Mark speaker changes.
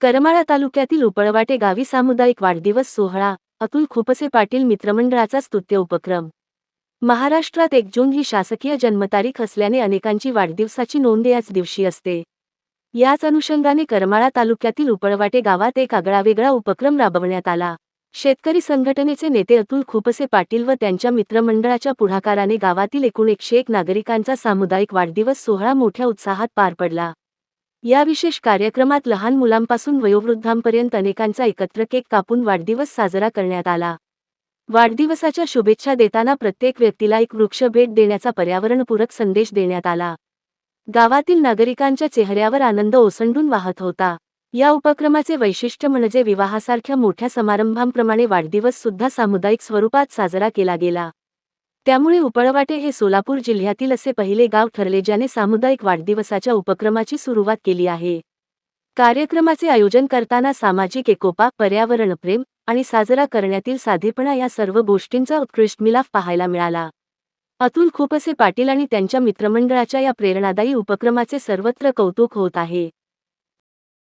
Speaker 1: करमाळा तालुक्यातील उपळवाटे गावी सामुदायिक वाढदिवस सोहळा अतुल खुपसे पाटील मित्रमंडळाचा स्तुत्य उपक्रम. महाराष्ट्रात एक जून ही शासकीय जन्मतारीख असल्याने अनेकांची वाढदिवसाची नोंद याच दिवशी असते. याच अनुषंगाने करमाळा तालुक्यातील उपळवाटे गावात एक आगळावेगळा उपक्रम राबवण्यात आला. शेतकरी संघटनेचे नेते अतुल खुपसे पाटील व त्यांच्या मित्रमंडळाच्या पुढाकाराने गावातील एकूण एकशे एक नागरिकांचा सामुदायिक वाढदिवस सोहळा मोठ्या उत्साहात पार पडला. या विशेष कार्यक्रमात लहान मुलांपासून वयोवृद्धांपर्यंत अनेकांचा एकत्र केक कापून वाढदिवस साजरा करण्यात आला. वाढदिवसाच्या शुभेच्छा देताना प्रत्येक व्यक्तीला एक वृक्ष भेट देण्याचा पर्यावरणपूरक संदेश देण्यात आला. गावातील नागरिकांच्या चेहऱ्यावर आनंद ओसंडून वाहत होता. या उपक्रमाचे वैशिष्ट्य म्हणजे विवाहासारख्या मोठ्या समारंभांप्रमाणे वाढदिवस सुद्धा सामुदायिक स्वरूपात साजरा केला गेला. त्यामुळे उपळवाटे हे सोलापूर जिल्ह्यातील असे पहिले गाव ठरले ज्याने सामुदायिक वाढदिवसाच्या उपक्रमाची सुरुवात केली आहे. कार्यक्रमाचे आयोजन करताना सामाजिक एकोपा पर्यावरणप्रेम आणि साजरा करण्यातील साधेपणा या सर्व गोष्टींचा उत्कृष्ट मिलाफ पाहायला मिळाला. अतुल खुपसे पाटील आणि त्यांच्या मित्रमंडळाच्या या प्रेरणादायी उपक्रमाचे सर्वत्र कौतुक होत आहे.